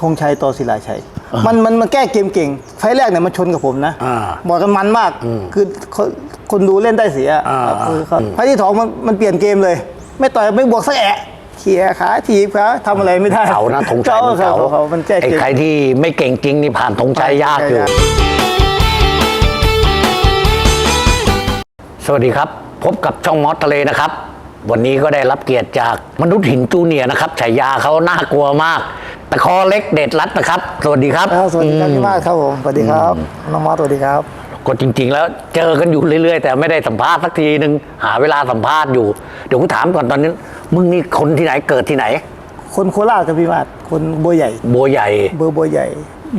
ธงชัยต่อศิลาชัย มันมันมันแก้เกมเก่ง ไฟล์แรกเนี่ยมันชนกับผมนะอ่าบอกกันมันมากคือคนคนดูเล่นได้เสียอ่าครับคือครับไฟล์ที่สองมันมันเปลี่ยนเกมเลย ไม่ต่อยไม่บวกสักแอะเขี่ยขาถีบขาทำอะไรไม่ได้เก่านะธงชัยมันเก่าขเขามันแก้ไอ้เกมใครที่ไม่เก่งจริงนี่ผ่านธงชัยยากอยู่ใช่สวัสดีครับ พบกับช่องมอสทะเลนะครับ วันนี้ก็ได้รับเกียรติจากมนุษย์หินจูเนียร์นะครับฉายาเขาน่ากลัวมาก ตะคอเล็กเด็ดรัดนะครับ สวัสดีครับครับสวัสดีครับพี่มาศครับผมสวัสดีครับน้องมอสสวัสดีครับก็จริง ๆ แล้วเจอกันอยู่เรื่อย ๆ แต่ไม่ได้สัมภาษณ์สักทีหนึ่งหาเวลาสัมภาษณ์อยู่ เดี๋ยวกูถามก่อนตอนนี้ มึงนี่คนที่ไหนเกิดที่ไหน คนโคราชครับพี่มาศคนบัวใหญ่ บัวใหญ่ เบอร์บัวใหญ่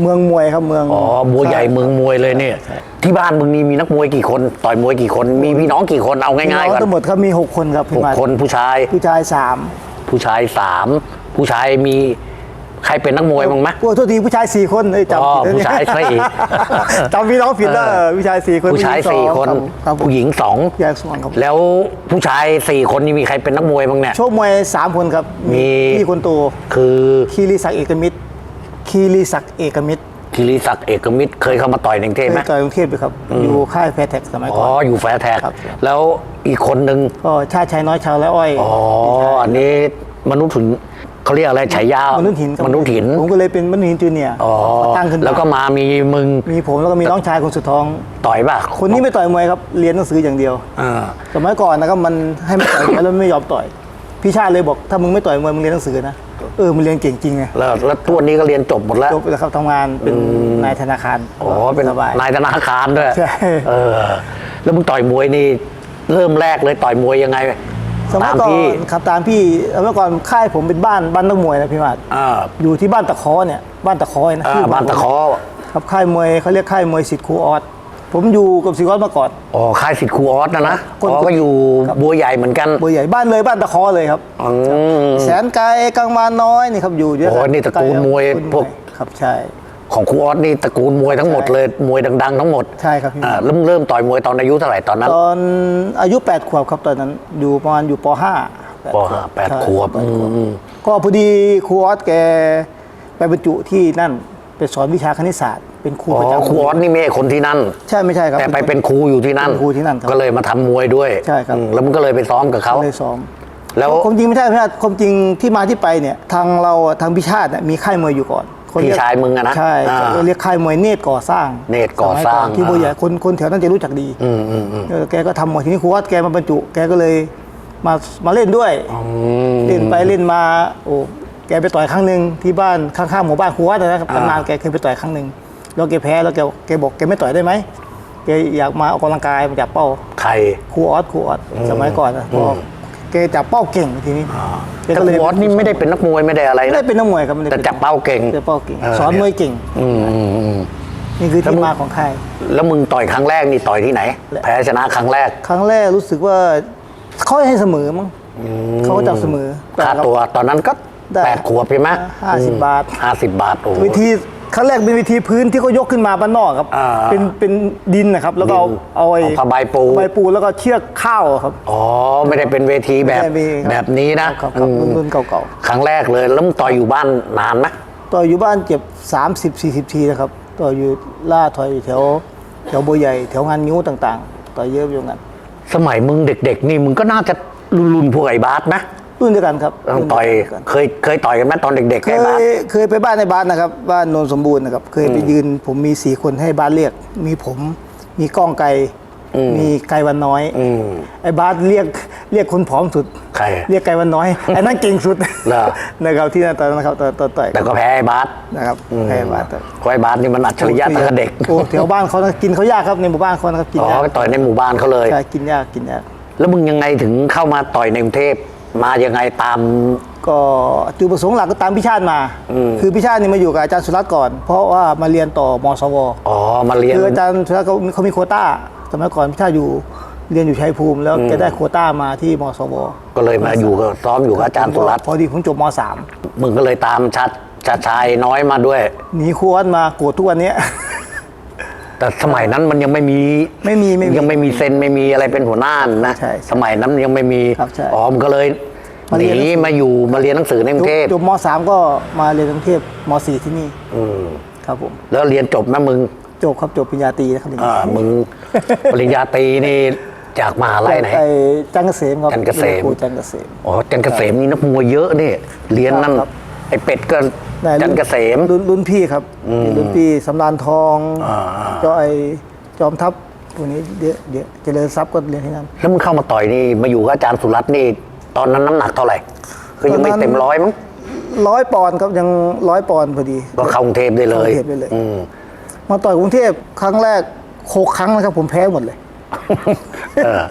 เมืองมวยครับเมืองอ๋อบัวใหญ่เมืองมวยเลยเนี่ย ที่บ้านมึงนี่มีนักมวยกี่คน ต่อยมวยกี่คน มีพี่น้องกี่คนเอาพี่น้ง่ายองๆก่อนทั้งหมดครับมี6คนครับหพี่กมาศคนผู้ชาย ผู้ชายสามผู้ชายสามผู้ชายมี ใครเป็นนักมวยบ้างไหมโอ้โทษทีผู้ชายสี่คนเอ้ยอ๋อจำผิดแล้วผู้ชายสี่จำพี่น้องผิดแล้วเออผู้ชายสี่คนผู้ชายผู้หญิงสี่องคนครับผมผู้หญิงสองแยกส่วนครับแล้วผู้ชายสี่คนนี่มีใครเป็นนักมวยบ้างเนี่ย โชคมวยสามคนครับมี พี่คนโตคือคีรีศักดิ์เอกมิตรคีรีศักดิ์เอกมิตรคิริศักดิ์เอกมิตรเคยเข้ามาต่อยในกรุงเทพเคไหมยต่อยกรุงเทพอยู่ครับ อยู่ค่ายแฟร์แท็กสมัยอ๋ก่ออน อยู่แฟร์แท็กครับ แล้วอีกคนนึงก็ชาติชายน้อยชาวและอ้อย อ๋ออันนี้มนุษย์หิน เขาเรียกอะไรฉายามมนุษย์หินครับมนุษย์หิน ผมก็เลยเป็นมนุษย์หินจูเนียร์อ๋อตั้งขึ้นมาแล้วก็มามีมึง มีผมแล้วก็มีน้องชายคนสุดท้อง ต่อยป่ะ คนนี้ไม่ต่อยมวยครับเรียนหนังสืออย่างเดียวอ่าสมัยก่อนนะครับมันให้มันต่อยมวยแล้วไม่ยอมต่อยพี่ชาติเลยบอกถ้ามึงไม่ต่อยมวยมึงเรียนหนังสือนะเออมึงเรียนเก่งจริงไงแล้วแล้วตัวนนี้ก็เรียนจบหมดแล้วจบแล้วครับทำงานเป็นนายธนาคารอ๋อเป็นสบายนายธนาคารด้วยใช่เออแล้วมึงต่อยมวยนี่เริ่มแรกเลยต่อยมวยยังไง สมัยตามก่อนที่ครับตามพี่เมื่อก่อนค่ายผมเป็นบ้านบ้านนักมวยนะพี่มาศอ่าอยู่ที่บ้านตะเคอเนี่ยบ้านตะเคอนะอ่าชื่อบ้านตะเคอครับค่ายมวยเขาเรียกค่ายมวยสิทธิ์ครูออสผมอยู่กับสิทธิ์ครูออสมาก่อน อ๋อค่ายสิทธิ์ครูออสนะนะคนอ๋อก็อยู่บัวใหญ่เหมือนกันบัวใหญ่บ้านเลยบ้านตะเคอเลยครับ อืม แสนไกลกลางวานน้อยนี่ครับอยู่เยอะโอ้นี่ตระกูลมวยพวก ครับใช่ ของครูออสนี่ตระกูลมวยทั้งหมดเลยมวยดัง ๆ ทั้งหมดใช่ครับพี่อ่าเริ่มเริ่มต่อยมวยตอนอายุเท่าไหร่ตอนนั้นตอนอายุ8ขวบครับตอนนั้นอยู่ประมาณอยู่ป .5 ปห้าแปดขวบอืมอืมก็พอดีครูออสแกไปบรรจุที่นั่นไปสอนวิชาคณิตศาสตร์เป็นครูอ๋ประอจำครูออสนี่ไม่ใช่คนที่นั่น ใช่ไม่ใช่ครับแต่ไปเป็นครูอยู่ที่นั่นเป็นครูที่นั่นครับก็เลยมาทำมวยด้วยใช่ครับ อืมแล้วมันก็เลยไปซ้อมกับเขา เลยซ้อมแล้ว ความจริงไม่ใช่ไม่ใช่ความจริงที่มาที่ไปเนี่ยทางเราทางพิชาติเนี่ยมีค่ายมวยอยู่ก่อน คนพี่เรีกชายมึงอะนะใช่อ่าเรียกค่ายมวยเนตรก่อสร้างเนตรก่อสร้าง มัยที่บัวใหญ่คนคนแถวนั้นจะรู้จักดีอืมอืมอืมเออแกก็ทำหมดทีนี้ครูวัดแกมาบรรจุ แกก็เลยมามาเล่นด้วยเล่นไปเล่นมาโอ้แกไปต่อยครั้งหนึ่งที่บ้านข้างๆหมู่บ้านครูวัดนะครับอ่า ตำนานแกเคยไปต่อยครั้งหนึ่งแล้วแกแพ้แล้วแกแกบอกแกไม่ต่อยได้ไหมแกอยากมาออกกำลังกายมาจับเป้าใคร ครูออสครูออสสมัยก่อนนะพอ แกจับเป้าเก่งทีนี้แกแต่ก็คเลยรูออสนี่ไม่ได้เป็นนักมวยไม่ได้อะไรไม่นะ ได้เป็นนักมวยครับไม่ได้แต่ป็นจับเป้าเก่งจับเป้าเก่ง เออ สอนมวยเก่ง อืมอืมอืมนี่คือที่มาของค่ายแล้วมึงต่อยครั้งแรกนี่ต่อยที่ไหน แพ้ชนะครั้งแรก ครั้งแรกรู้สึกว่าเขาให้เสมอมั้งเขาก็จับเสมอ ค่าตัวตอนนั้นก็ได้แปดขวบใช่ไหมห้าสิบบาท ห้าสิบบาทโอ้โห วิธี ครั้งแรกเป็นวิธีพื้นที่เขายกขึ้นมาบ้านนอกครับ อ่าเป็นเป็นดินนะครับ แล้วก็เอาดินเอาไอ้เอาผ้าใบปู ใบปูแล้วก็เชือกข้าวครับ อ๋อ ไม่ได้เป็นเวทีแบบไม่ได้มีครับแบบนี้นะครับครับอืมรุ่นๆเก่า ครั้งแรกเลยแล้วมึงต่อยอยู่บ้านนานไหมๆต่ออยู่บ้านเจ็บ 30 40 ทีนะครับ ต่ออยู่ล่าถอยอยู่แถวแถวบัวใหญ่แถวงานนิ้วต่างๆ ต่อยเยอะอยู่งั้นสมัยมึงเด็ก ๆ นี่มึงก็น่าจะรุ่นๆพวกไอ้บาสนะ รุ่นเดียวกันครับต้องต่อยเคยเคยต่อยกันไหมตอนเด็กๆเคยเคยไปบ้านในบ้านนะครับ บ้านโนนสมบูรณ์นะครับ เคยไปยืนผมมีสี่คนให้บ้านเรียก มีผมมีก้องไกมีไกวันน้อยอไอ้บ้านเรียกเรียกคนผอมสุดใครเรียกไกวันน้อยไอ้นั่นเก่งสุดนะครับที่นั่นตอนนั้นนะครับตอนตอนต่อยแต่ก็แพ้ไอ้บาสนะครับให้บ้านต่อยเพราะไอ้บาสนี่มันอัจฉริยะตั้งแต่เด็กโอ้แถวบ้านเขากินเขายากครับในหมู่บ้านเขานะครับกินอ๋อยากไปต่อยในหมู่บ้านเขาเลยใช่กินยากกินยากแล้วมึงยังไงถึงเข้ามาต่อยในกรุงเทพ มายังไงตาม ก็จุดประสงค์หลักก็ตามพิชาติมาคือพิชาตินี่มาอยู่กับอาจารย์สุรัตน์ก่อน เพราะว่ามาเรียนต่อมสว อ๋อมาเรียน คืออาจารย์สุรัตน์เขาเขามีโควต้า สมัยก่อนพิชาติอยู่เรียนอยู่ชัยภูมิ แล้วแกได้โควต้ามาที่มสวก็เลยมาอยู่กับซ้อมอยู่กับอาจารย์สุรัตน์พอดีผมจบมสามมึงก็เลยตามชัดชัดชายน้อยมาด้วย หนีครูออสมาโกรธทุกวันเนี้ย แต่สมัยนั้นมันยังไม่มีไม่มีไม่มียังไม่มีเซ็นไม่มีอะไรเป็นหัวหน้านะใช่ใช่สมัยนั้นยังไม่มีครับใช่อ๋อมันก็เลยมาหเรียนนีมาอยู่มาเรียนหนังสือในกรุงเทพจบมสามก็มาเรียนกรุงเทพมสี่ที่นี่อืมครับผมแล้วเรียนจบไหมมึงจบครับจบปริญญาตรีนะครับอ่ามึงปริญญาตรีนี่จากมหาลัยไหนไอ้จันทร์เกษมครับจันทร์เกษมครูจันทร์เกษมอ๋อจันทร์เกษมนี่นักมวยเยอะนี่เรียนนั่นครับไอ้เป็ดก็ ได้จันทร์เกษมรุ่นรุ่นพี่ครับรุ่นพี่สำรานทองอ่าจอไอจอมทัพพวกนี้เดี๋ยวเดี๋ยวเจริญทรัพย์ก็เรียนที่นั่นแล้วมึงเข้ามาต่อยนี่มาอยู่กับอาจารย์สุรัตน์นี่ ตอนนั้นน้ำหนักเท่าไหร่ คือยังไม่ตอนนั้นเต็มร้อยมั้งร้อยปอนด์ครับยังร้อยปอนด์พอดีก็เข้ากรุงเทพได้เลยเข้ากรุงเทพได้เลยอืมมาต่อยกรุงเทพครั้งแรกหกครั้งนะครับผมแพ้หมดเลยเออ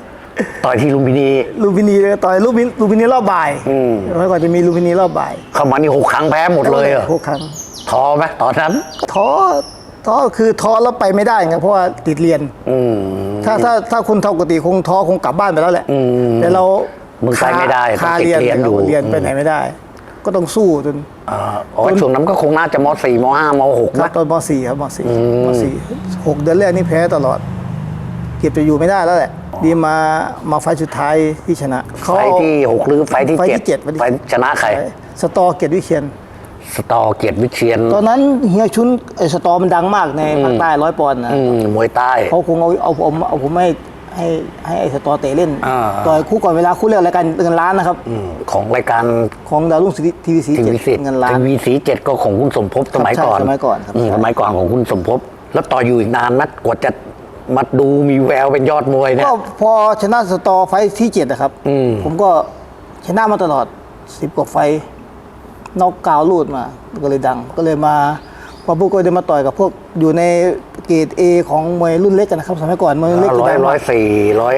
ต่อยที่ลุมพินี ลูมพินีเลยต่อยลูมพินีลูมพินีรอบบ่ายอืม เมื่อก่อนจะมีลูมพินีรอบบ่ายเข้ามานี่หกครั้งแพ้หมดเลยเหรอหกครั้งท้อไหมตอนนั้น ท้อท้อคือท้อแล้วไปไม่ได้ไงเพราะว่าติดเรียน อืม ถ้าถ้าถ้าคุณเท่าปกติคงท้อคงกลับบ้านไปแล้วแหละอืมแต่เรามึงไปไม่ได้คาต้องติดเรียนเรียนอยู่ เรียนไปไหนไม่ได้ ก็ต้องสู้จนอ่าอ๋อช่วงนั้นก็คงน่าจะมสี่มห้ามหกครับนะตอนม .4 ครับม .4 ม .4 หกเดือนแรกนี่แพ้ตลอด เก็บจะอยู่ไม่ได้แล้วแหละ ดีมามาไฟล์สุดท้ายที่ชนะเขาไฟที่หกหรือไฟที่ไฟล์เจ็ดที่เจ็ดไฟล์ที่ไฟชนะใคร สตอเกียรติวิเชียน สตอเกียรติวิเชียนตอนนั้นเฮียชุนไอ้สตอมันดังมากในภาคใต้ร้อยปอนด์นะอืมมวยใต้ เขาคงเอาเอาผมเอาผมให้ให้ให้ไอ้สตอเตะเล่นอ่า ต่อยคู่ก่อนเวลาคู่เรียกรายการเงินล้านนะครับ อืมของรายการของดาวรุ่งทีวีสีทีเจ็ดวีสิเงินล้าน ทีวีสีเจ็ดก็ของคุณสมภพสมัยใช่ก่อนสมัยก่อนครับมใช่สมัยก่อนของคุณสมภพแล้วต่ออยู่อีกนานนัดกว่าจะ มาดูมีแววเป็นยอดมวยเนี่ย ก็พอชนะสตอไฟท์ที่เจ็ดนะครับ อืม ผมก็ชนะมาตลอดสิบกว่าไฟท์นอกกาวลูดมา ก็เลยดัง ก็เลยมาพอพวกก็จะมาต่อยกับพวกอยู่ในเกรดเอของมวยรุ่นเล็กกันนะครับสมัยก่อนมวยรุ่นเล็กร้อยจะดังร้มาอกยสี่ร้อย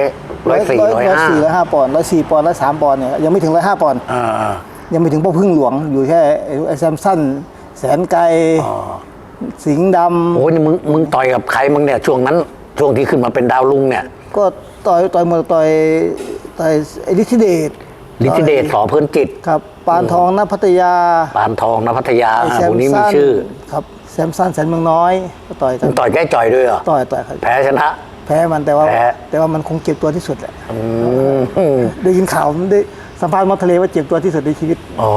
ร้อยสี่ร้อยห้าสี่ร้อยห้าปอนด์ร้อยสี่ปอนด์ร้อยสามปอนด์เนี่ยยังไม่ถึงร้อยห้าปอนด์อ่ายังไม่ถึงพ่อพึ่งหลวงอยู่แค่ไอ้ไอ้แซมสันแสนไกลสิงห์ดำ โอ้ยนี่มึงมึงต่อยกับใครมึงเนี่ยช่วงนั้น ช่วงที่ขึ้นมาเป็นดาวลุงเนี่ย ก็ต่อยต่อยมวยต่อยต่อยไอ้ฤทธิเดชลิทธิเดชสอเพื่อนจิตครับ ปานทองนพัทยา ปานทองนพัทยาไอ้อ่าแซพมวกนี้มีสันชื่อ ครับแซมสันแสนเมืองน้อยก็ต่อยกัมึนงต่อยแก้จ่อยด้วยเหรอต่อยต่อยครับแพ้ชนะ แพ้มันแต่ว่าแพ้แต่ว่ามันคงเจ็บตัวที่สุดแหละอืมได้ยินข่าวมันได้สัมภาษณ์มอทะเลว่าเจ็บตัวที่สุดในชีวิตอ๋อ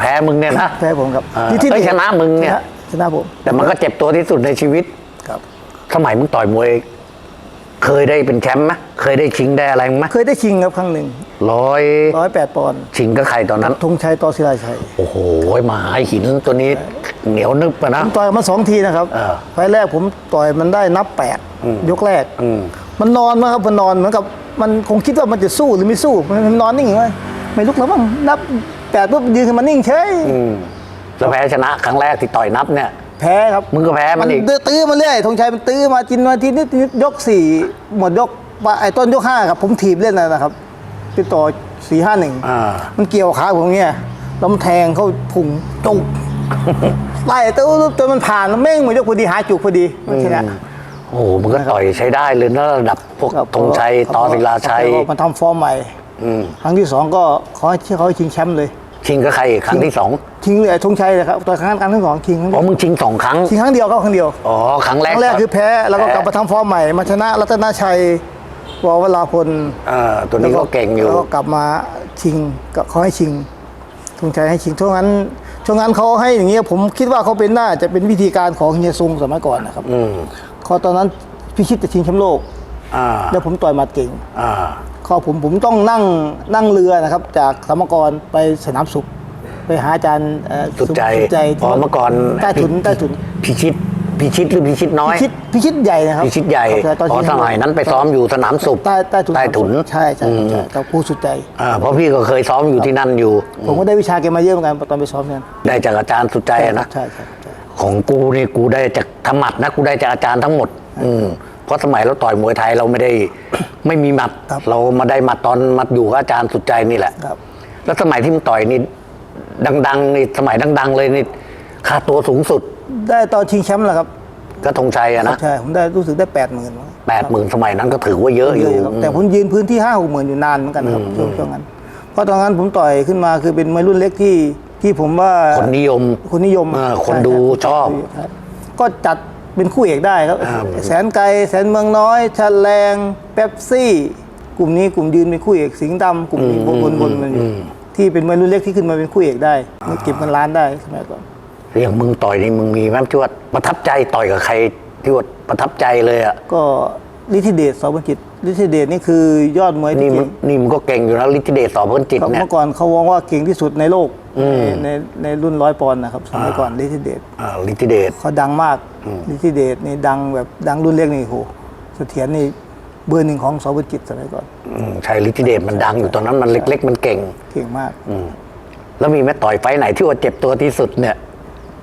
แพ้มึงเนี่ยนะแพ้ผมครับอ่าฤทธิเอ้เดยชชนะมึงเนี่ยชชนะผมแต่มันก็เจ็บตัวที่สุดในชีวิตครับ สมัยมึงต่อยมวย เคยได้เป็นแชมป์ไหมเคยได้ชิงได้อะไรไหมเคยได้ชิงครับครั้งหนึ่งร้อยร้อยแปดปอนด์ชิงกับใครตอนนั้น ธงชัยต่อศิลาชัย โอ้โหมหาหินตัวนี้เหนียวนึบอะนะผมต่อยมันสองทีนะครับเออไฟล์แรกผมต่อยมันได้นับแปดยกแรกอืม มันนอนมาครับมันนอนเหมือนกับมันคงคิดว่ามันจะสู้หรือไม่สู้มันนอนนิ่งเลยไม่ลุกแล้วมั้งนับแปดปุ๊บยืนขึ้นมานิ่งเฉย อืมแล้วแพ้ชนะครั้งแรกที่ต่อยนับเนี่ย แพ้ครับมึงก็แพ้มันอีกตื้อมาเรื่อยธงชัยมันตื้อมาจินมาทีนิดนิดยกสี่หมดยกไอ้ต้นยกห้าครับ ผมถีบเล่นนะครับติดต่อสี่ห้าหนึ่งอ่ามันเกี่ยวขาผมเงี้ยแล้วมันแทงเข้าพุงจุกไล่ตื้อจนมันผ่านแล้วเม่งหมดยกพอดีหาจุกพอดีมันชนะโอ้โหมันก็ต่อยใช้ได้เลยนะระดับพวกครับธงชัยต่อศิลาชัยมันทำฟอร์มใหม่อืมครั้งที่สองก็เขาให้เขาให้ชิงแชมป์เลย ชิงกับใครอีกครั้งที่สองชิงเลยธงชัยเลยครับตอนครั้งครั้งที่สองชิงครั้งอ๋เดียวอมึงชิงสองครั้งชิงครั้งเดียวก็ครั้งเดียวอ๋อครั้งคแรกรั้งแรกคือแพ้แล้วก็กลับมาพ้ทำฟอร์มใหม่มาชนะรัตนชัยววราพลอ่าตัวนี้ก็เก่งอยู่แล้วก็กลับมาชิงก็เขาให้ชิงธงชัยให้ชิงช่วงนั้นช่วงนั้นเขาให้อย่างเงี้ยผมคิดว่าเขาเป็นน่าจะเป็นวิธีการของเฮียซุงสมัยก่อนนะครับอืมเขาตอนนั้นพิชิตจะชิงแชมป์โลกอ่าแล้วผมต่อยหมัดเก่งอ่า ข้อผมผมต้องนั่งนั่งเรือนะครับ จากสมกรไปสนามสุข ไปหาอาจารย์เอ่อสุดใจสุดใจอ๋อเมื่อก่อนใต้ถุนใต้ถุนพิชิตพิชิตหรือพิชิตน้อย พิชิตพิชิตใหญ่นะครับพิชิตใหญ่ครับตอนอ๋อที่สมัยนั้นไปซ้อมอยู่สนามสุขใต้ใต้ถุนใต้ถุนใช่ใช่อืมใช่กับครูสุดใจอ่าเพราะพี่ก็เคยซ้อมอยู่ที่นั่นอยู่ ผมก็ได้วิชาแกมาเยอะเหมือนกันตอนไปซ้อมเนี่ยได้จากอาจารย์สุดใจอะนะใช่ใช่ใช่ของกูนี่กูได้จากธรรมัดนะกูได้จากอาจารย์ทั้งหมด อืม เพราะสมัยเราต่อยมวยไทยเราไม่ได้ ไม่มีหมัดเรามาได้หมัดตอนมาอยู่กับอาจารย์สุดใจนี่แหละ ครับ แล้วสมัยที่มึงต่อยนี่ดังๆนี่สมัยดัง ๆ เลยนี่ค่าตัวสูงสุดได้ตอนชิงแชมป์แหละครับก็ธงชัยอะนะใช่ผมได้รู้สึกได้แปดหมื่นแปดหมื่นสมัยนั้นก็ถือว่าเยอะอยู่ แต่ผมยืนพื้นที่ห้าหกหมื่นอยู่นานเหมือนกันครับช่วงช่วงนั้น เพราะตอนนั้นผมต่อยขึ้นมาคือเป็นมวยรุ่นเล็กที่ที่ผมว่า คนนิยม คนนิยมเออคนใช่ดูใชอบใช่ก็จัด เป็นคู่เอกได้ครับอ่าแสนไกลแสนเมืองน้อยชันแรงเป๊ปซี่ กลุ่มนี้กลุ่มยืนเป็นคู่เอกสิงห์ดำกลุ่มนี้บนบนบนมันอยู่ที่เป็นมวยรุ่นเล็กที่ขึ้นมาเป็นคู่เอกได้เก็บเงินล้านได้สมัยก่อนอย่างมึงต่อยนี่มึงมีไหมจวดประทับใจต่อยกับใครที่ว่าประทับใจเลยอะก็ลิทธิเดชสอบัญจิต ลิทธิเดชนี่คือยอดมวยนี่ที่มึเก่งงนี่มึงก็เก่งอยู่นะลิทธิเดชสอบเพิ่นจิตครับเนี่ย เมื่อก่อนเขาวองว่าเก่งที่สุดในโลกอืม ในในในรุ่นร้อยปอนด์นะครับสมัยก่อนลิทธิเดชอ่าลิทธิเดช เขาดังมากลิทธิเดชนี่ดังแบบดังรุ่นเล็กนี่โหเสถียรนี่เบอร์หนึ่งของสอบัญจิตสมัยก่อนอืมใช่ลิทธิเดชมันดังอยู่ตอนนั้นมันเล็ก ๆ มันเก่ง เก่งมากอืมแล้วมีไหมต่อยไฟท์ไหนที่ว่าเจ็บตัวที่สุดเนี่ย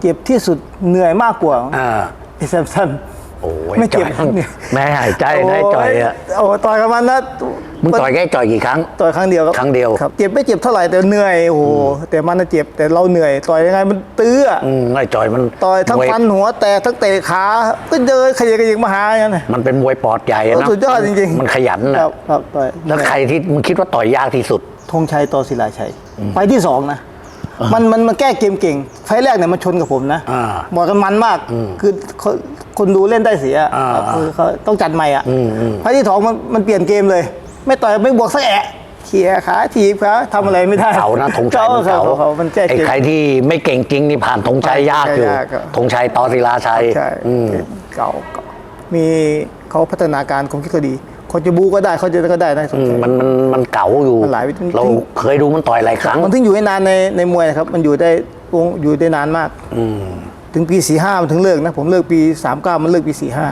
เจ็บที่สุดเหนื่อยมากกว่าอ่า ไอ้แซมสัน โอ้ยไม่เจ็บจ่อยแม่หายใจได้จ่อยอะโอ้ยต่อยกับมันนะมึงต่อยแค่จ่อยกี่ครั้ง ต่อยครั้งเดียวครับครั้งเดียว ครับเจ็บไม่เจ็บเท่าไหร่แต่เหนื่อยโอ้โหแต่มันน่ะเจ็บแต่เราเหนื่อยต่อยยังไงมันตื้ออะอืมไอ้จ่อยมันต่อยทั้งมวฟันหัวแตกทั้งเตะขาก็เดินขยันขยิงมาหาอย่างนั้นน่ะ มันเป็นมวยปอดใหญ่อะโอ้นะสุดยอดจริงๆมันขยันคนะรับครับต่อย แล้วใครที่มึงคิดว่าต่อยยากที่สุด ธงชัยต่อศิลาชัยไฟล์ที่สองนะ มันมันมันแก้เกมเก่ง ไฟล์แรกเนี่ยมันชนกับผมนะอ่าบอกกันมันมาก คือคนคนดูเล่นได้เสียอ่าครับคือเขาต้องจัดใหม่อะอืมอืมไฟล์ที่สองมันมันเปลี่ยนเกมเลย ไม่ต่อยไม่บวกสักแอะเขี่ยขาถีบขาทำอะไรไม่ได้เก่านะธงชัยมันเก่าเก่าเขามันแก้ไอ้เกมใครที่ไม่เก่งจริงนี่ผ่านธงชัยยากอยู่ยากครับธงชัยต่อศิลาชัยใช่อืมเก่าเก่ามีเขาพัฒนาการความคิดก็ดี เขาจะบูก็ได้เขาจะก็ได้นะสอืนมใจมันมันมันเก่าอยู่ มันหลายวิธี เราเคยดูมันต่อยหลายครั้ง มันถึงอยู่ได้นานในในมวยนะครับ มันอยู่ได้วงอยู่ได้นานมาก อืม ถึงปีสี่ห้ามันถึงเลิกนะ ผมเลิกปีสามเก้ามันเลิกปีสี่ห้า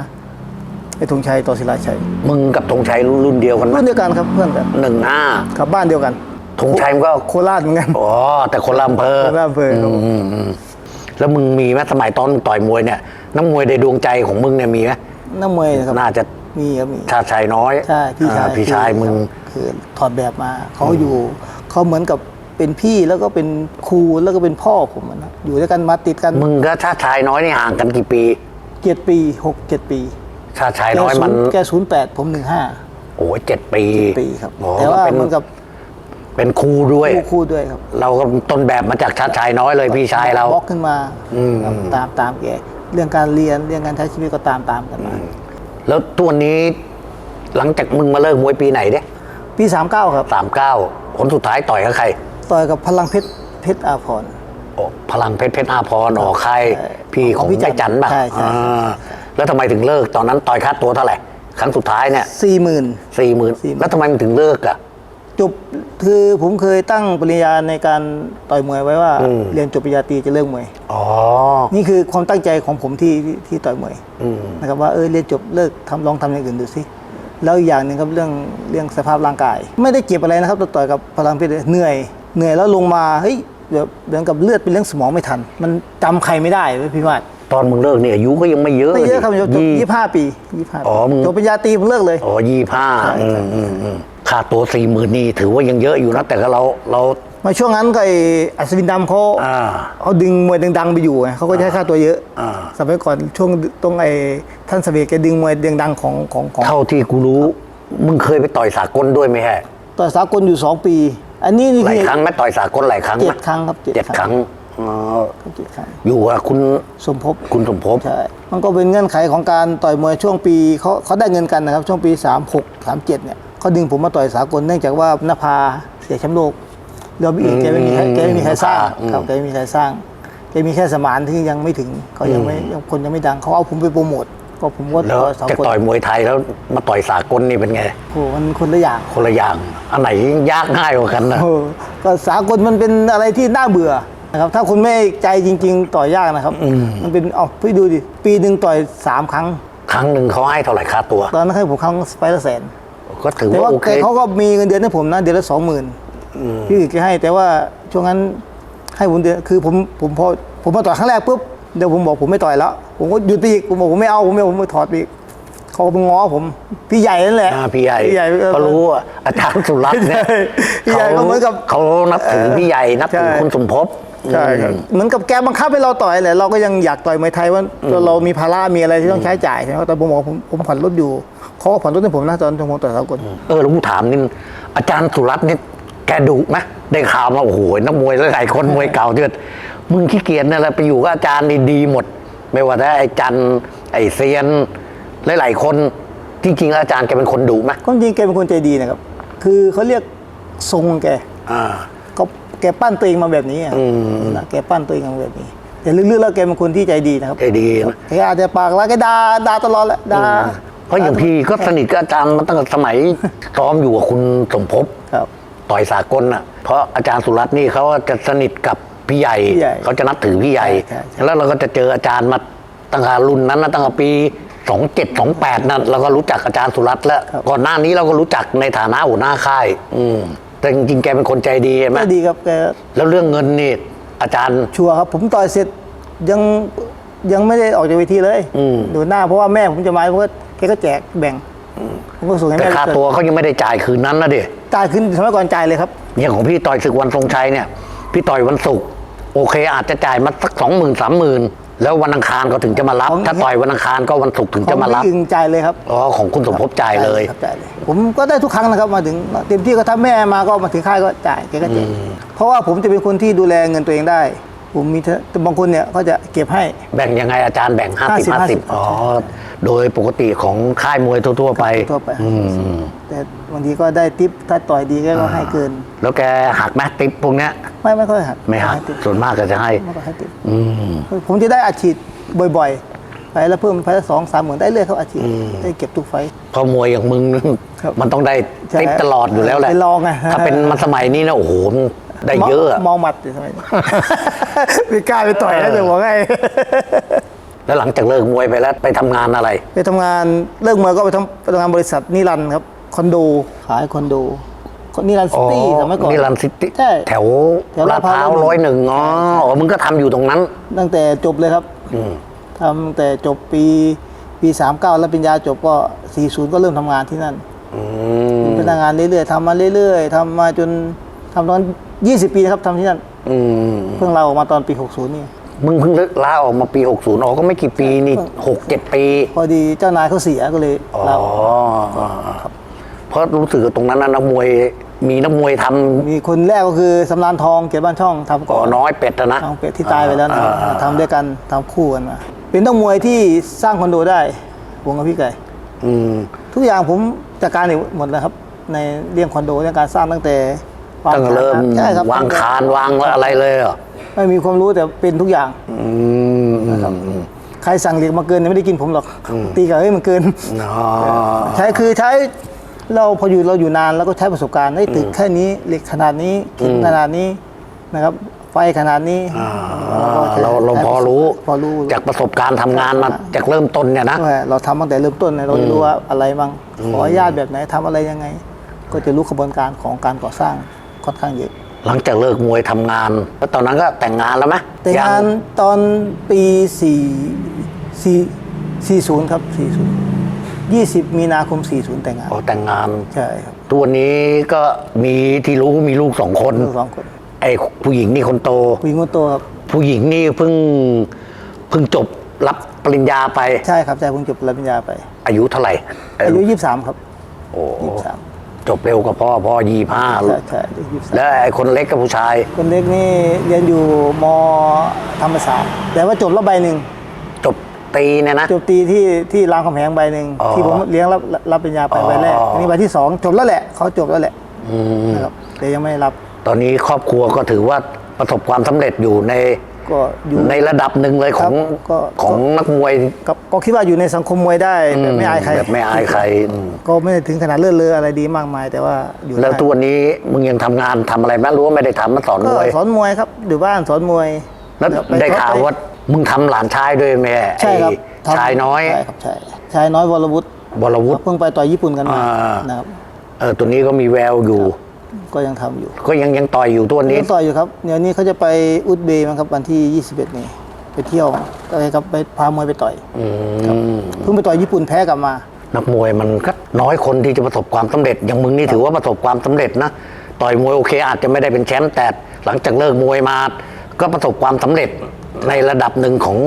ไอ้ธงชัยต่อศิลาชัยมึงกับธงชัยรุ่นเดียวกันไหมรุ่นเดียวกันครับเพื่อนกันหนึ่งห้าขับบ้านเดียวกัน ธงชัยมันก็ โคราชเหมือนกัน อ๋อ แต่คนละอำเภอคนละอำเภอครับมอืมอืมแล้วมึงมีไหมสมัยตอนมึงต่อยมวยเนี่ย น้ำมวยในดวงใจของมึงเนี่ยมีไหมนักมวยนะครับ น่าจะ มีครับมีชาติชายน้อยใช่พี่ชายอ่พี่ชายมึง คือถอดแบบมาเขาอยู่เขาเหมือนกับเป็นพี่แล้วก็เป็นครูแล้วก็เป็นพ่อผมอะนะอยู่ด้วยกันมาติดกันมึงก็ชาติชายน้อยนี่ห่างกันกี่ปี เจ็ดปีหกเจ็ดปีชาติชายน้อยมันแกศูนย์แปดผมหนึ่งห้าโอ้ยเจ็ดปีปีครับอ๋อแต่ว่าเป็นเหมือนกับเป็นครูด้วย คู่คู่ด้วยครับเราก็ต้นแบบมาจากชาติชายน้อยเลยพี่ชายเรา บล็อกขึ้นมาอืม ครับตามตามแกเรื่องการเรียนเรื่องการใช้ชีวิตก็ตามตามกันมา แล้วตัวนี้หลังจากมึงมาเลิกมวยปีไหนเด้ปีสามเก้าครับ สามเก้าผลสุดท้ายต่อยกับใครต่อยกับพลังเพชรเพชรอาพรณ์ โอ้พลังเพชรเพชรอาพรออกใคร ใช่พี่ของของพี่พี่จันทร์ป่ะใช่ใช่ อ่าแล้วทำไมถึงเลิกตอนนั้นต่อยค่าตัวเท่าไหร่ ครั้งสุดท้ายเนี่ยสี่หมื่น สี่หมื่น40,000 แล้วทำไมมันถึงเลิกอะ จบคือผมเคยตั้งปริญญาในการต่อยมวยไว้ว่า อืม เรียนจบปริญญาตรีจะเลิกมวย อ๋อนี่คือความตั้งใจของผมที่ที่ที่ต่อยมวยอืมนะครับว่าเออเรียนจบเลิกทำลองทำอย่างอื่นดูสิแล้วอีกอย่างหนึ่งครับเรื่องเรื่องสภาพร่างกาย ไม่ได้เจ็บอะไรนะครับต่อยกับพลังเพชรเหนื่อย เหนื่อยแล้วลงมาเฮ้ยแบบเหมือนกับเลือดเป็นเรื่องสมองไม่ทัน มันจำใครไม่ได้เว้ยพี่มาดตอนมึงเลิกเนี่ยอายุก็ยังไม่เยอะไม่เยอะครับจบยี่ ยี่ห้าปียี่ห้าอ๋อมึง จบปริญญาตรีผมเลิกเลย อ๋อยี่ห้าใช่อืใช่มอืมอืม ค่าตัวสี่หมื่นนี่ถือว่ายังเยอะอยู่นะแต่ก็เราเรามาช่วงนั้นก็ไอ้อัศวินดำเขาอ่า เขาดึงมวยดังๆไปอยู่ไงเขาก็จะให้ค่าตัวเยอะ อ่า สมัยก่อนช่วงตรงไอ้ท่านเสวีแกดึงมวยดังๆของของของ เท่าที่กูรู้ มึงเคยไปต่อยสากลด้วยไหมฮะต่อยสากลอยู่สองปี อันนี้นี่หลาคืยอครั้งไหมต่อยสากลหลายครั้งไหมเจ็ดครั้งครับเจ็ดเจ็ดครั้งอ๋อเจ็ดครั้งอยู่กับคุณสมภพคุณสมภพ ใช่มันก็เป็นเงื่อนไขของการต่อยมวยช่วงปีเขาเขาได้เงินกันนะครับ ช่วงปี 36 37เนี่ย เขาดึงผมมาต่อยสากลเนื่องจากว่านภาเสียแชมป์โลกเรือบีอีกแกไม่มีใครแกไม่มีใครสร้างครับแกไม่มีใครสร้างแกมีแค่สมานที่ยังไม่ถึงเขายังไม่ยังคนยังไม่ดังเขาเอาผมไปโปรโมทก็ผมก็แล้วต่อยสาจะกลต่อยมวยไทยแล้วมาต่อยสากลนี่เป็นไงโอ้โหมันคนละอย่างคนละอย่าง อันไหนยากง่ายกว่ากันนะเออก็สากลมันเป็นอะไรที่น่าเบื่อนะครับถ้าคุณไม่ใจจริง ๆ ต่อยยากนะครับมันเป็นอ๋อพี่ดูดิปีหนึ่งต่อยสามครั้ง ครั้งหนึ่งเขาให้เท่าไหร่ค่าตัว ตอนนั้นให้ผมครั้งไปละแสน ก็ถือแต่ว่าว่าโอเคแกเขาก็มีเงินเดือนให้ผมนะเดือนละสองหมื่นพี่อื่นแกให้แต่ว่าช่วงนั้นให้ผมเดือนคือผมผมพอผมมาต่อยครั้งแรกปุ๊บเดี๋ยวผมบอกผมไม่ต่อยแล้วผมก็หยุดไปอีกผมบอกผมไม่เอาผมไม่เอาผมไม่ถอดไปอีกเขาก็มาง้อผมพี่ใหญ่นั่นแหละอ่าพี่ใหญ่พี่ใหญ่เออ ก็รู้ว่าอาจารย์สุรัตน์เนี่ยพี่ใหญ่ก็เหมือนกับเขานับถือพี่ใหญ่นับถือใช่ คุณสมภพ ใช่ครับเหมือนกับแกบังคับให้เราต่อยแหละเราก็ยังอยากต่อยมวยไทยว่าเรามีภาระมีอะไรที่ต้องใช้จ่ายใช่ไหมแต่ผมบอกผมผมผ่อนรถอยู่เขาก็ผ่อนรถให้ผมนะตอนที่ผมต่อยสากลเออแล้วกูถามนี่อาจารย์สุรัตน์นี่แกดุไหมได้ข่าวมาโอ้โหนักมวยหลายๆคนมวยเก่าเดือดมึงขี้เกียจนั่นแหละไปอยู่กับอาจารย์ดีๆหมด ไม่ว่าแต่ไอ้จันไอ้เซียนหลายๆคนจริงๆแล้วอาจารย์แกเป็นคนดุไหมความจริงแกเป็นคนใจดีนะครับ คือเขาเรียกทรงแกอ่าก็ แกปั้นตัวเองมาแบบนี้อะอืม นะแกปั้นตัวเองมาแบบนี้ แต่ลึกๆแล้วแกเป็นคนที่ใจดีนะครับใจดีนะแกอาจจะปากร้ายแกด่าด่าตลอดแหละด่าเพราะอย่างพี่ก็สนิทกับอาจารย์มาตั้งแต่สมัย ซ้อมอยู่กับคุณสมภพครับ ต่อยสากลน่ะ เพราะอาจารย์สุรัตน์นี่เขาจะสนิทกับพี่ใหญ่พี่ใหญ่เขาจะนับถือพี่ใหญ่ ใช่ใช่ แล้วเราก็จะเจออาจารย์มาตั้งแต่รุ่นนั้นนะตั้งแต่ปีสองเจ็ดสองแปดนั่นเราก็รู้จักอาจารย์สุรัตน์แล้วก่อนหน้านี้เราก็รู้จักในฐานะหัวหน้าค่าย อืม แต่จริงๆแกเป็นคนใจดีใช่ไหมก็ดีครับแกแล้วเรื่องเงินนี่อาจารย์ ชัวร์ครับ ผมต่อยเสร็จยังยังไม่ได้ออกจากเวทีเลยอืม ดูหน้าเพราะว่าแม่ผมจะมาผมก็แกก็แจกแบ่งผมก็ส่งให้แต่แม่ค่าตัวเขายังไม่ได้จ่ายคืนนั้นนะเด็จ่ายขึ้นสมัยก่อนจ่ายเลยครับ อย่างของพี่ต่อยศึกวันทรงชัยเนี่ย พี่ต่อยวันศุกร์โอเค อาจจะจ่ายมาสักสองหมื่นสามหมื่นแล้ววันอังคารก็ถึงจะมารับ ของ ถ้าต่อยวันอังคารก็วันศุกร์ถึงจะมารับ ของพี่อึงจ่ายเลยครับ อ๋อของคุณสมภพจ่ายเลย ครับจ่ายเลย ผมก็ได้ทุกครั้งนะครับมาถึงเต็มที่ก็ถ้าแม่มาก็มาถึงค่ายก็จ่ายแกก็จ่ายเพราะว่าผมจะเป็นคนที่ดูแลเงินตัวเองได้ ผมมีเท่าแต่บางคนเนี่ยเขาจะเก็บให้แบ่งยังไงอาจารย์แบ่ง50 50 50อ๋อโดยปกติของค่ายมวยทั่วๆไปทั่วไปอืมแต่บางทีก็ได้ทิปถ้าต่อยดีแกก็ให้เกิน แล้วแกหักไหมติปพวกเนี้ยไม่ไม่ค่อยหักไม่หักให้ทิปส่วนมากก็จะให้ไม่ค่อยให้ทิปอืมผมจะได้อาชีพบ่อยๆ ไปแล้วเพิ่มไปละสองสามหมื่นได้เรื่อยเขาอาชีพได้เก็บทุกไฟท์เพราะมวยอย่างมึงนึง ครับมันต้องได้ใช่ติปตลอดอยู่แล้วแหละไปลองไง ถ้าเป็นมันสมัยนี้นะโอ้โหมันได้เยอะอะมองหมัดอยู่ทำไม ไม่กล้าไปต่อยแล้วจะบอกให้แล้วหลังจากเลิกมวยไปแล้วไปทำงานอะไร ไปทำงานเลิกมวยก็ไปทำไปทำงานบริษัทนิรันดร์ครับคอนโดขายคอนโดนิรันดร์ซิตี้สมัยก่อนนิรันดร์ซิตี้ใช่ แถวแถวลาลาดดพพร้าวร้าวร้อยหนึ่งอ๋ออ๋อมึงก็ทำอยู่ตรงนั้น ตั้งแต่จบเลยครับอืม ทำตั้งแต่จบปีปีสามเก้าแล้วปริญญาจบก็สี่ศูนย์ก็เริ่มทำงานที่นั่นอืมเป็นพนักงานเรื่อยๆทำมาเรื่อยๆทำมาจนทำตอนยี่สิบปีนะครับทำที่นั่น อืมเพิ่งลาออกมาตอนปีหกศูนย์นี่ มึงเพิ่งเลิกลาออกมาปี 60อ๋อก็ไม่กี่ปีนี่หกเจ็ดปี พอดีเจ้านายเขาเสียก็เลยอ๋อลาออกเพราะรู้สึกว่าตรงนั้นนะนักมวยมีนักมวยทำมีคนแรกก็คือสำรานทองเกียรติบ้านช่องทำก่ก่ออนน้อยเป็ดอะนะ ทองเป็ดที่ตายไปแล้วนะอ่าทำด้วยกันทำคู่กันมา เป็นนักมวยที่สร้างคอนโดได้ผมกับพี่ไก่อืมทุกอย่างผมจัดการเองหมดเลยครับ ในเรื่องคอนโดเรื่องการสร้างตั้งแต่วางตั้งแต่เริ่มใช่ครับวางคานวางอะไรเลยเหรอไม่มีความรู้แต่เป็นทุกอย่างอืมอืมอืมใครสั่งเหล็กมาเกินเนี่ยไม่ได้กินผมหรอก ตีกับเฮ้ยมันเกินอ๋อใช้คือใช้เราพออยู่เราอยู่นานแล้วก็ใช้ประสบการณ์ไอ้ยตึกแค่นี้เหล็กขนาดนี้ขิงขนาดนี้นะครับ ไฟขนาดนี้อ่าก็ใช้เราเราพอรู้พอรู้จากประสบการณ์ทำงานมาจากเริ่มต้นเนี่ยนะว่าเราทำตั้งแต่เริ่มต้นเนี่ยเราจะรู้ว่าอะไรบ้างขออนุญาตแบบไหนทำอะไรยังไง ก็จะรู้กระบวนการของการก่อสร้างค่อนข้างเยอะ หลังจากเลิกมวยทำงาน แล้วตอนนั้นก็แต่งงานแล้วไหมแต่งงานยัตอนปีสี่สี่สี่ศูนย์ครับสี่ศูนย์ยี่สิบมีนาคมสี่ศูนย์แต่งงาน อ๋อแต่งงาน ใช่ครับ ตัวนี้ก็มีที่รู้มีลูกสองคน ลูกสองคน ไอ้ผู้หญิงนี่คนโต ผู้หญิงคนโตครับผู้หญิงนี่เพิ่งเพิ่งจบรับปริญญาไป ใช่ครับใช่เพิ่งจบปริญญาไป อายุเท่าไหร่อายุยี่สิบสามครับโอ้ยี่สิบสามจบเร็วกว่าพ่อพ่อยี่ห้าใช่ใช่อายุยี่สิบสามแล้วไอ้คนเล็กกับผู้ชาย คนเล็กนี่เรียนอยู่มธรรมศาสตร์แต่ว่าจบแล้วใบหนึ่งจบตีเนี่ยนะจบตีที่ที่รามคำแหงใบหนึ่งอ๋อที่ผมเลี้ยงรับรับปริญญาไปอ๋อใบแรกอันนี้ใบที่สองจบแล้วแหละเขาจบแล้วแหละอืมนะครับแต่ยังไม่รับ ตอนนี้ครอบครัวก็ถือว่าประสบความสำเร็จอยู่ในก็อยู่ในระดับหนึ่งเลยของครับก็ของนักมวยก็ก็คิดว่าอยู่ในสังคมมวยได้แบบไม่อายใครแบบไม่อายใครอืมก็ไม่ได้ถึงขนาดเลื่อนเลืออะไรดีมากมาย แต่ว่าอยู่แล้วได้ตัวนนี้มึงยังทำงานทำอะไรไหมรู้ว่าไม่ได้ทำมาสอนก็มวยสอนมวยครับอยู่บ้านสอนมวยแล้วปได้ข่าวว่ามึงทำหลานชายด้วยแม่ใช่ครับไอ้ชายน้อย ใช่ครับใช่ชายน้อย วรวุฒิบรวุฒิ เพิ่งไปต่อยญี่ปุ่นกันมาอ่านะครับ เออตัวนี้ก็มีแววอยู่ ก็ยังทำอยู่ ก็ยังยังต่อยอยู่ตัวนี้ยังต่อยอยู่ครับเดี๋ยวนี้เขาจะไปอุซเบย์มั้งครับวันที่ 21 นี้ ไปเที่ยวก็เลยครับไปพามวยไปต่อยอืมเพิ่งไปต่อยญี่ปุ่นแพ้กลับมานักมวยมันก็น้อยคนที่จะประสบความสำเร็จ อย่างมึงนี่ถือว่าประสบความสำเร็จนะต่อยมวยโอเค อาจจะไม่ได้เป็นแชมป์แต่หลังจากเลิกมวยมา ก็ประสบความสำเร็จในระดับหนึ่งของ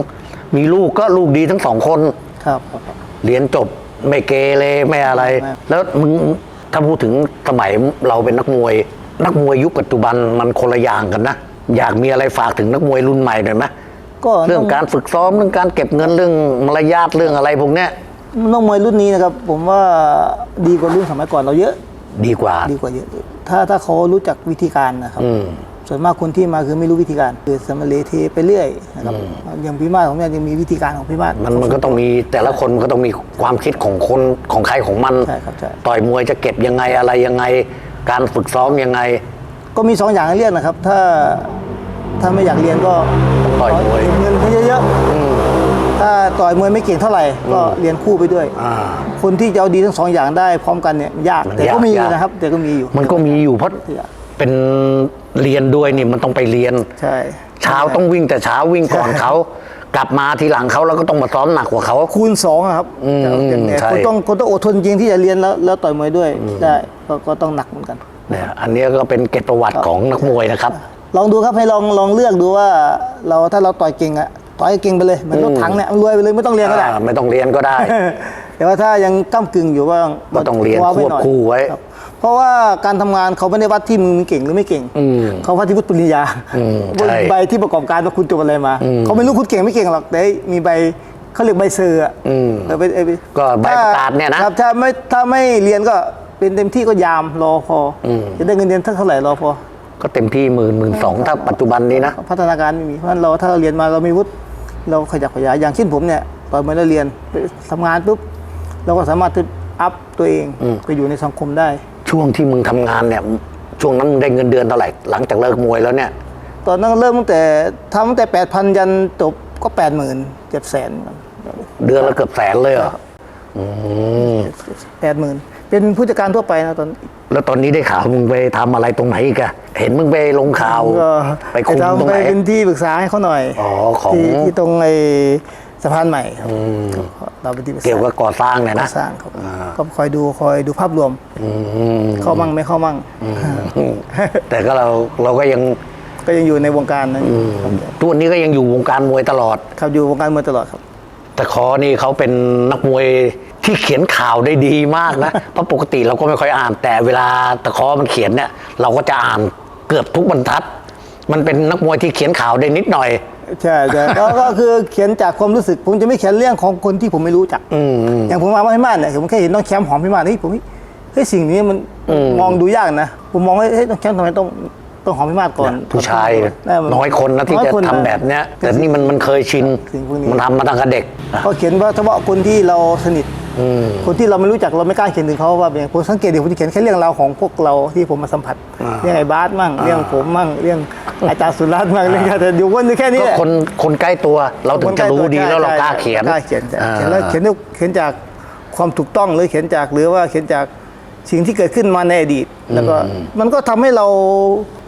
มีลูกก็ลูกดีทั้งสองคนครับครับครับเรียนจบไม่เกเรไม่อะไรไม่แล้วมึง ถ้าพูดถึงสมัยเราเป็นนักมวย นักมวยยุคปัจจุบันมันคนละอย่างกันนะ อยากมีอะไรฝากถึงนักมวยรุ่นใหม่หน่อยไหมก็เรื่องการฝึกซ้อมเรื่องการเก็บเงินเรื่องมารยาทเรื่องอะไรพวกเนี้ยน้องมวยรุ่นนี้นะครับ ผมว่าดีกว่ารุ่นสมัยก่อนเราเยอะ ดีกว่า ดีกว่าเยอะ ถ้าถ้าเขารู้จักวิธีการนะครับอืมส ส่วนมากคนที่มาคือไม่รู้วิธีการคือสมเลเทไปเรื่อยนะครับอย่างพี่มาศของเนี่ยยังมีวิธีการของพี่มาศมันมันก็ต้องมีแต่ละคนมันก็ต้องมีความคิดของคนของใครของมันใช่ครับใช่ต่อยมวยจะเก็บยังไงอะไรยังไง การฝึกซ้อมยังไง ก็มีสองอย่างให้เลือกนะครับ ถ้าถ้าไม่อยากเรียนก็ต่อยมวยเก็บเงินให้เยอะๆถ้าต่อยมวยไม่เก่งเท่าไหร่ก็เรียนคู่ไปด้วยอ่าคนที่จะเอาดีทั้งสองอย่างได้พร้อมกันเนี่ยยากมันแต่ก็ยากมีอยู่ยากนะครับ แต่ก็มีอยู่มันก็มีอยู่เพราะที่อยากเป็น เรียนด้วยนี่มันต้องไปเรียน ใช่ เช้าต้องวิ่งแต่เช้าวิ่งก่อนเขา กลับมาทีหลังเขาแล้วก็ต้องมาซ้อมหนักกว่าเขา คูณสองอะครับอืมอย่างเนี้ยใช่คนต้องคนต้องอดทนจริงที่จะเรียนแล้วแล้วต่อยมวยด้วยได้ก็ก็ต้องหนักเหมือนกัน เนี่ยอันนี้ก็เป็นเกร็ดประวัติของนักมวยนะครับ ลองดูครับให้ลองลองเลือกดูว่า เราถ้าเราต่อยเก่งอะต่อยเก่งไปเลยเหมือนรถถังเนี่ยรวยไปเลยไม่ต้องเรียนก็ได้ อ่าไม่ต้องเรียนก็ได้ แต่ว่าถ้ายังก้ากึ่งอยู่ว่าก็ต้องเรียนว้าไหควบคู่ไว้ รับ เพราะว่าการทำงานเขาไม่ได้วัดที่มึงเก่งหรือไม่เก่งอืมเขาวัดที่วุฒิปริญญาอืมใช่ใบที่ประกอบการว่าคุณจบอะไรมาเขาไม่รู้คุณเก่งไม่เก่งหรอกแต่มีใบเขาเรียกใบเซอร์อะอืมเออใบเออก็ใบประกาศเนี่ยนะครับถ้าไม่ถ้าไม่เรียนก็เป็นเต็มที่ก็ยามรอพออจะได้เงินเดือนเท่าไหร่รอพอก็เต็มที่หมื่นหมื่นสองถ้าปัจจุบันนี้นะพัฒนาการไม่มีเพราะฉะนั้นเราถ้าเราเรียนมาเรามีวุฒิเราขยับขยายอย่างเช่นผมเนี่ยตอนมาเราเรียนไปทำงานปุ๊บเราก็สามารถที่อัพตัวเองไปอยู่ในสังคมได้ ช่วงที่มึงทำงานเนี่ยช่วงนั้นมึงได้เงินเดือนเท่าไหร่หลังจากเลิกมวยแล้วเนี่ย ตอนนั้นเริ่มตั้งแต่ทำตั้งแต่แปดพันยันจบก็แปดหมื่นเจ็ดแสนเดือนละเกือบแสนเลยเหรออืมแปดหมื่นเป็นผู้จัดการทั่วไปนะตอน แล้วตอนนี้ได้ข่าวมึงไปทำอะไรตรงไหนอีกอะเห็นมึงไปลงข่าว ก็ไปคุมตรงทำไหไปนเป็นที่ปรึกษาให้เขาหน่อยอ๋อของที่ที่ตรงไอ้สะพานใหม่ครับ เราเป็นที่ปรึกษาเกี่ยวกับก่อสร้างเนี่ยก่นะอสร้างครับก็คอยดูคอยดูภาพรวมอืมเข้ามั่งไม่เข้ามั่งแต่ก็เราเราก็ยังก็ยังอยู่ในวงการนะทุกวันนี้ก็ยังอยู่วงการมวยตลอด ครับอยู่วงการมวยตลอดครับ แต่คอนี่เขาเป็นนักมวยที่เขียนข่าวได้ดีมากนะ เพราะปกติเราก็ไม่ค่อยอ่าน แต่เวลาตะคอมันเขียนเนี่ย เราก็จะอ่านเกือบทุกบรรทัด มันเป็นนักมวยที่เขียนข่าวได้นิดหน่อย ใช่ใช่ก็ก็คือเขียนจากความรู้สึก ผมจะไม่เขียนเรื่องของคนที่ผมไม่รู้จัก อืมอืม อย่างผมมาว่าพี่มานเนี่ยผมแค่เห็นน้องแคมป์หอมพี่มานเฮ้ยผมเฮ้ยสิ่งนี้มันมองดูยากนะ ผมมองว่าเฮ้ยน้องแคมป์ทำไมต้องต้องหอมพี่มานก่อนผู้ชายได้มัน้อยคนนะที่อยจะคทำแบบเนี้ย แต่นี่มันมันเคยชิน สิ่งพวกนี้ มันทำมาตั้งแต่เด็ก ก็เขียนว่าเฉพาะคนที่เราสนิทอืม คนที่เราไม่รู้จักเราไม่กล้าเขียนถึงเขาว่าเป็นไงผมสังเกตเดี๋ยวผมจะเขียนแค่เรื่องราวของพวกเราที่ผมมาสัมผัสเรื่องไอ้บาสมั่งเรื่องผมมั่งเรื่องอาจารย์สุรัตน์มั่งเรื่องแต่อยู่วนอยู่แค่นี้ก็แหละคนคนใกล้ตัวเราถึงจะรู้ดีแล้วเรากล้าเขียนกล้าเขียนแต่อ่าเขียนแล้วเขียนด้วยเขียนจากความถูกต้องหรือเขียนจากหรือว่าเขียนจากสิ่งที่เกิดขึ้นมาในอดีต แล้วก็มันก็ทำให้เรา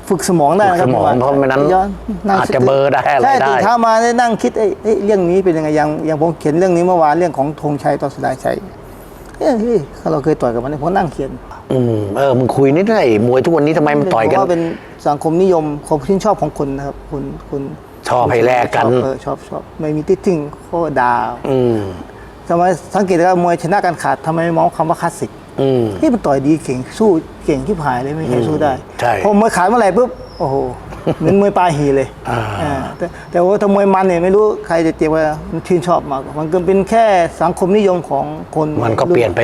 ฝึกสมองได้นะครับฝึกสมองผว่เพราะไม่นั้นย้อนนั่งอาจจะเบลอได้อะไรใช่ได้ตื่นเช้ามาได้นั่งคิดเอ้ยเอ้ยเรื่องนี้เป็นยังไงอย่างอย่างผมเขียนเรื่องนี้เมื่อวานเรื่องของธงชัยต่อสดายชัยเอ้ยเฮ้ยเราเคยต่อยกับมันเนี่ยผมนั่งเขียน อืมเออมึงคุยนิดหน่อยมวยทุกวันนี้ทำไมมันต่อยกันเพราะว่าเป็นสังคมนิยมความชื่นชอบของคนนะครับคนคนชอบให้แลกกันชอบเออชอบชอบไม่มีติดทิ้งโคด่าอืมทำไมสังเกตว่ามวยชนะการขาดทำไมไม่มองคำว่าคลาสสิก อืมที่มันต่อยดีเก่งสู้เก่งที่ผายเลยไม่มีใครสู้ได้ใช่พอมวยขาดเมื่อไหร่ปุ๊บโอ้โหเหมือนมวยปลาหีเลยอ่า อ่าแต่แต่ว่าถ้ามวยมันเนี่ยไม่รู้ใครจะเจ็บว่ามันชื่นชอบมากกว่ามันก็เป็นแค่สังคมนิยมของคนมันก็เปลี่ยนไป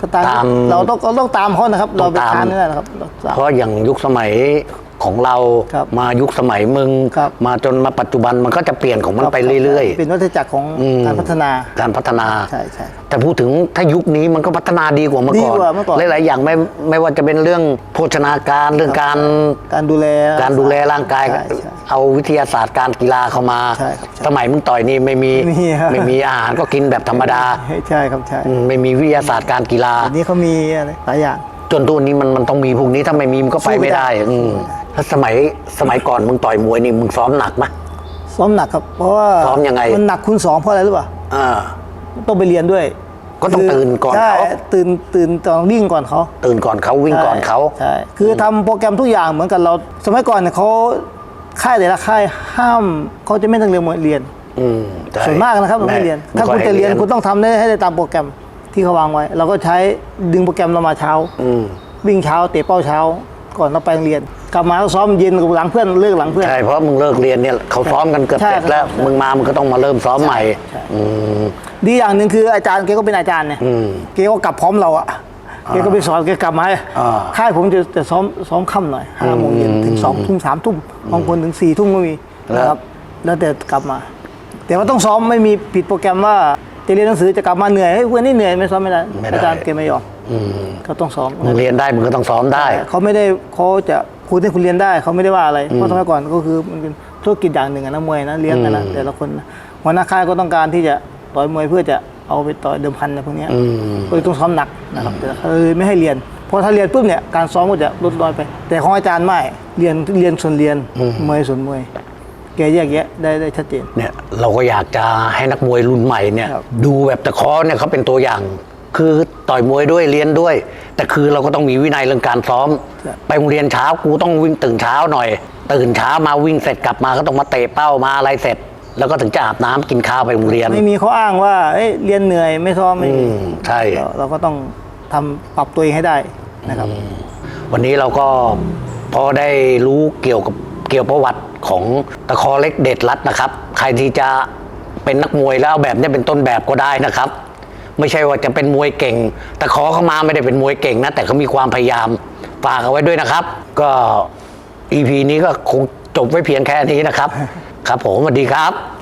ก็ตามตาม เราต้องเราต้องตามเขานะครับต้เราองไปตามทานไม่ได้นะครับเราตาม เพราะอย่างยุคสมัย ของเราครับมายุคสมัยมึง ครับ มาจนมาปัจจุบันมันก็จะเปลี่ยนของมันไปเรื่อยเป็นวัฏจักรของอืม การพัฒนาๆการพัฒนา ใช่ใช่ แต่พูดถึงถ้ายุคนี้มันก็พัฒนาดีกว่าเมื่อก่อนดีกว่าเมื่อก่อน หลาย ๆ อย่างไม่ไม่ว่าจะเป็นเรื่องโภชนาการเรื่องการ การดูแล การดูแลร่างกาย ใช่ใช่เอาวิทยาศาสตร์การกีฬาเข้ามา ใช่ครับใช่สมัยมึงต่อยนี่ไม่มีไม่มีครับ ไม่มีอาหารก็กินแบบธรรมดาใช่ครับใช่อืมไม่มีวิทยาศาสตร์การกีฬาอันนี้เขามีอะไรหลายอย่าง จนตัวนี้มันมันต้องมีพวกนี้ถ้าไม่มีมันก็ไปสู้ไม่ไม่ได้ได้ อืม ถ้าสมัยสมัยก่อนมึงต่อยมวยนี่มึงซ้อมหนักไหมซ้อมหนักครับ เพราะว่าซ้อมยังไง มันหนักคูณสองเพราะอะไรรู้ป่ะอ่าต้องไปเรียนด้วย ก็ต้องคืตื่นก่อนใช่เขาตื่นตื่นตอนวิ่งก่อนเขาตื่นก่อนเขาวิ่งก่อนเขาใช่คือทำโปรแกรมทุกอย่างเหมือนกันเรา สมัยก่อนเนี่ยเขาค่ายแต่ละค่ายห้ามเขาจะไม่ต้องเรียนมวยเรียนอืมใช่ส่วนมากนะครับเราไม่เรียน ถ้าคุณจะเรียนคุณต้องทำได้ให้ได้ตามโปรแกรมที่เขาวางไว้ เราก็ใช้ดึงโปรแกรมเรามาเช้าอืมวิ่งเช้าเตะเป้าเช้า ก่อนเราไปโรงเรียน กลับมาก็ซ้อมเย็นกับหลังเพื่อนเลิกหลังเพื่อน ใช่เพราะมึงเลิกเรียนเนี่ยเขาซ้อมกันเกือบใช่เสร็จแล้วครับมึงมามึงก็ต้องมาเริ่มซ้อมใหม่ใช่อืม ดีอย่างหนึ่งคืออาจารย์แกก็เป็นอาจารย์เนี่ยอืมแกก็กลับพร้อมเราอะแกก็ไปสอนแกกลับมาอ่าค่ายผมจะจะซ้อมซ้อมค่ำหน่อยห้าโมงเย็นถึงสองทุ่มสามทุ่มบางคนถึงสี่ทุ่มก็มีนะครับ แล้วแต่กลับมา แต่ว่าต้องซ้อมไม่มีผิดโปรแกรมว่าจะเรียนหนังสือจะกลับมาเหนื่อยเฮ้ยวันนี้เหนื่อยไม่ซ้อมไม่ได้ไม่ได้ อาจารย์แกไม่ยอม อืมก็ต้องซ้อมมึงเรียนได้มึงก็ต้องซ้อมได้ เขาไม่ได้เขาจะคุณให้คุณเรียนได้เขาไม่ได้ว่าอะไรเพราะสมัยก่อนก็คือมันเป็นธุรกิจอย่างหนึ่งอะนะมวยนะเลี้ยงกันนะแต่ละคนนะหัวหน้าค่ายก็ต้องการที่จะต่อยมวยเพื่อจะเอาไปต่อยเดิมพันในพวกเนี้ยอืมก็เลยต้องซ้อมหนักนะครับแต่เขาเลยไม่ให้เรียนเพราะถ้าเรียนปุ๊บเนี่ยการซ้อมก็จะลดน้อยไป แต่ของอาจารย์ไม่เรียนเรียนส่วนเรียนมวยส่วนมวยแกแยกแยะได้ได้ชัดเจนเนี่ยเราก็อยากจะให้นักมวยรุ่นใหม่เนี่ยครับดูแบบตะเคอเนี่ยเขาเป็นตัวอย่าง คือต่อยมวยด้วยเรียนด้วย แต่คือเราก็ต้องมีวินัยเรื่องการซ้อม ไปโรงเรียนเช้ากูต้องวิ่งตื่นเช้าหน่อย ตื่นเช้ามาวิ่งเสร็จกลับมาก็ต้องมาเตะเป้ามาอะไรเสร็จ แล้วก็ถึงจะอาบน้ำกินข้าวไปโรงเรียน ไม่มีเขาอ้างว่าเอ้ยเรียนเหนื่อยไม่ซ้อมไม่มีอืมใช่เราเราก็ต้องทำปรับตัวเองให้ได้นะครับ วันนี้เราก็พอได้รู้เกี่ยวกับเกี่ยวประวัติของตะคอเล็กเด็ดรัดนะครับ ใครที่จะเป็นนักมวยแล้วเอาแบบเนี้ยเป็นต้นแบบก็ได้นะครับ ไม่ใช่ว่าจะเป็นมวยเก่ง แต่ขอเข้ามาไม่ได้เป็นมวยเก่งนะ แต่เขามีความพยายามฝากเอาไว้ด้วยนะครับ ก็ EP นี้ก็คงจบไว้เพียงแค่นี้นะครับ ครับผมสวัสดีครับ